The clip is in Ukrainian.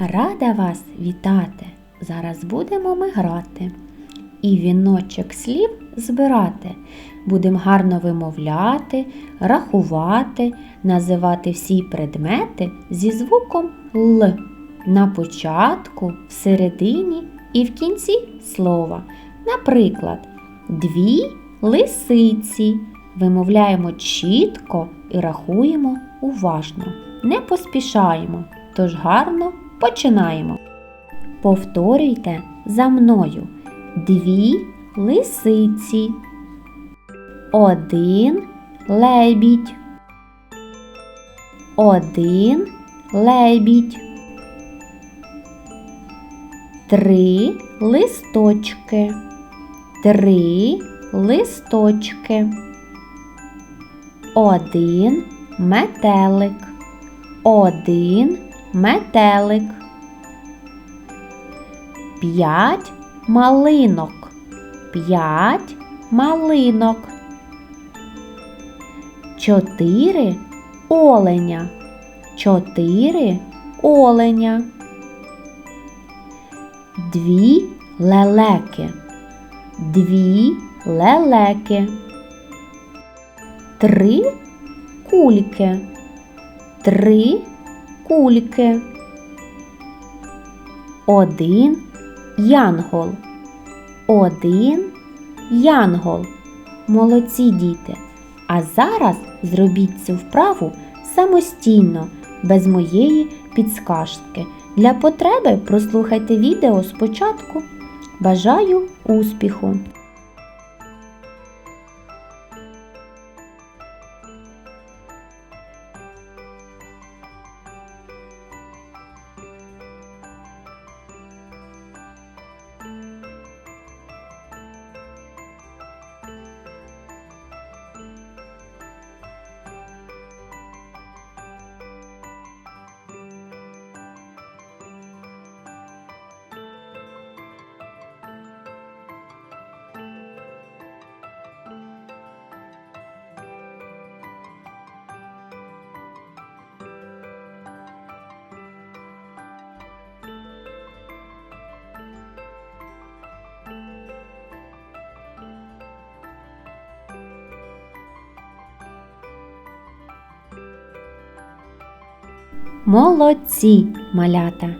Рада вас вітати! Зараз будемо ми грати і віночок слів збирати. Будемо гарно вимовляти, рахувати, називати всі предмети зі звуком Л на початку, всередині і в кінці слова. Наприклад, дві лисиці. Вимовляємо чітко і рахуємо уважно. Не поспішаємо, тож гарно починаємо. Повторюйте за мною. Дві лисиці, один лебідь, один лебідь, три листочки, три листочки, один метелик, один метелик. П'ять малинок, п'ять малинок. Чотири оленя, чотири оленя. Дві лелеки, дві лелеки. Три кульки, три кульки. Один янгол. Один янгол. Молодці діти. А зараз зробіть цю вправу самостійно, без моєї підсказки. Для потреби прослухайте відео спочатку. Бажаю успіху! Молодці, малята!